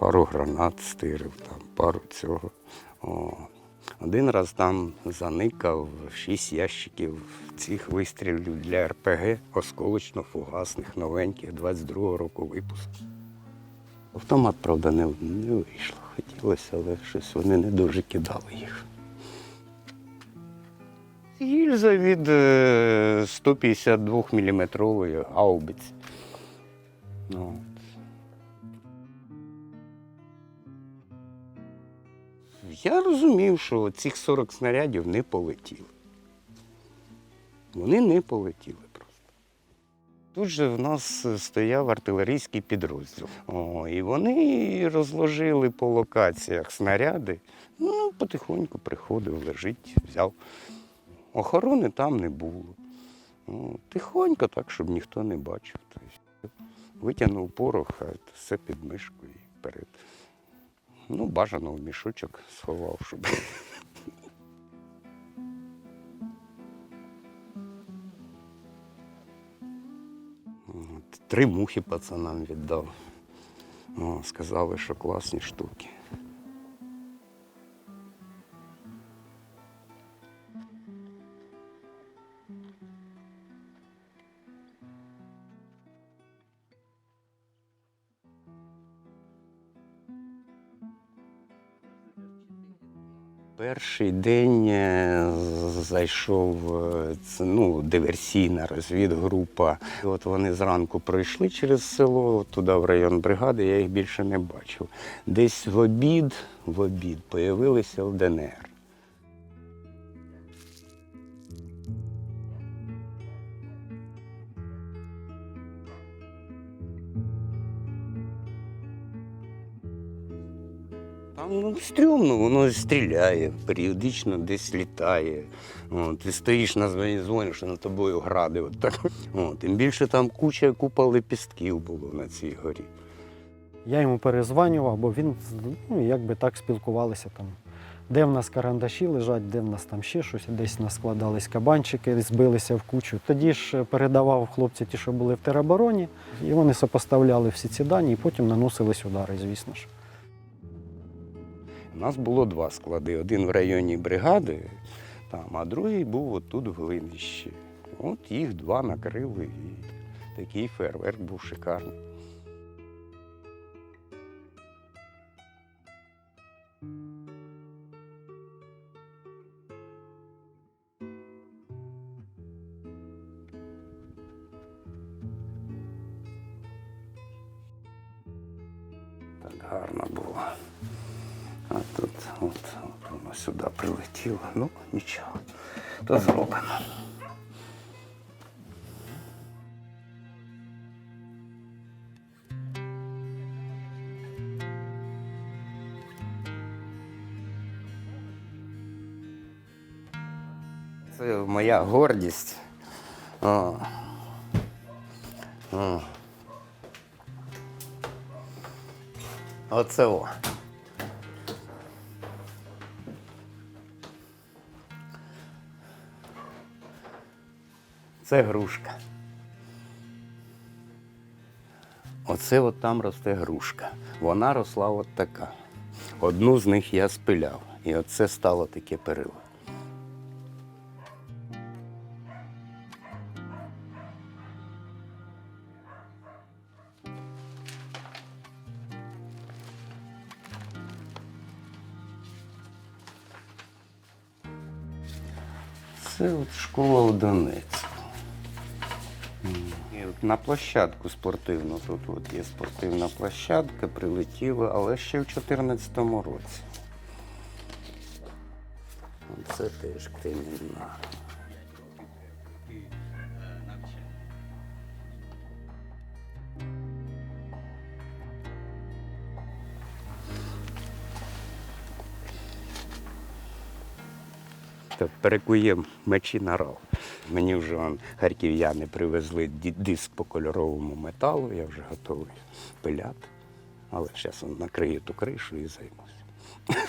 пару гранат стирив, там, пару цього. О. Один раз там заникав шість ящиків цих вистрілів для РПГ, осколочно-фугасних, новеньких, 22-го року випуску. Автомат, правда, не, не вийшло. Хотілося, але щось вони не дуже кидали їх. Гільза від е, 152 мм гаубиці. Я розумів, що цих 40 снарядів не полетіли. Вони не полетіли просто. Тут же в нас стояв артилерійський підрозділ. О, і вони розложили по локаціях снаряди. Ну, потихоньку приходив, лежить, взяв. Охорони там не було. Ну, тихонько, так, щоб ніхто не бачив. Тобто, витягнув порох, а все під мишку і вперед. Ну, бажано в мішочок сховав, щоб. Три мухи пацанам віддав. О, сказали, що класні штуки. Перший день е, зайшов е, ну, диверсійна розвідгрупа. От вони зранку пройшли через село, туди в район бригади, я їх більше не бачив. Десь в обід, в обід появилися в Там ну, стрьомно, воно стріляє, періодично десь літає. От, ти стоїш на звоні, дзвониш, над тобою гради. От так. От, тим більше там куча купа лепістків було на цій горі. Я йому перезванював, бо він ну, якби так спілкувалися там. Де в нас карандаші лежать, де в нас там ще щось, десь в нас складались кабанчики, збилися в кучу. Тоді ж передавав хлопці ті, що були в теробороні, і вони сопоставляли всі ці дані і потім наносились удари, звісно ж. У нас було два склади: один в районі бригади, там, а другий був отут в Глинищі. От їх два накрили, і такий фейерверк був шикарний. Так гарно було. А тут от, от воно сюди прилетіло. Ну, нічого. То зроблено. Це моя гордість. О. О. Оце о. Це грушка. Оце от там росте грушка. Вона росла от така. Одну з них я спиляв. І оце стало таке перило. Це от школа у Донецьку. І от на площадку спортивну. Тут от є спортивна площадка, прилетіли, але ще в 2014 році. Це теж кримінал. Так, перекуємо мечі на ров. Мені вже вон, харків'яни привезли диск по кольоровому металу, я вже готовий пиляти. Але зараз накрию ту кришу і займуся.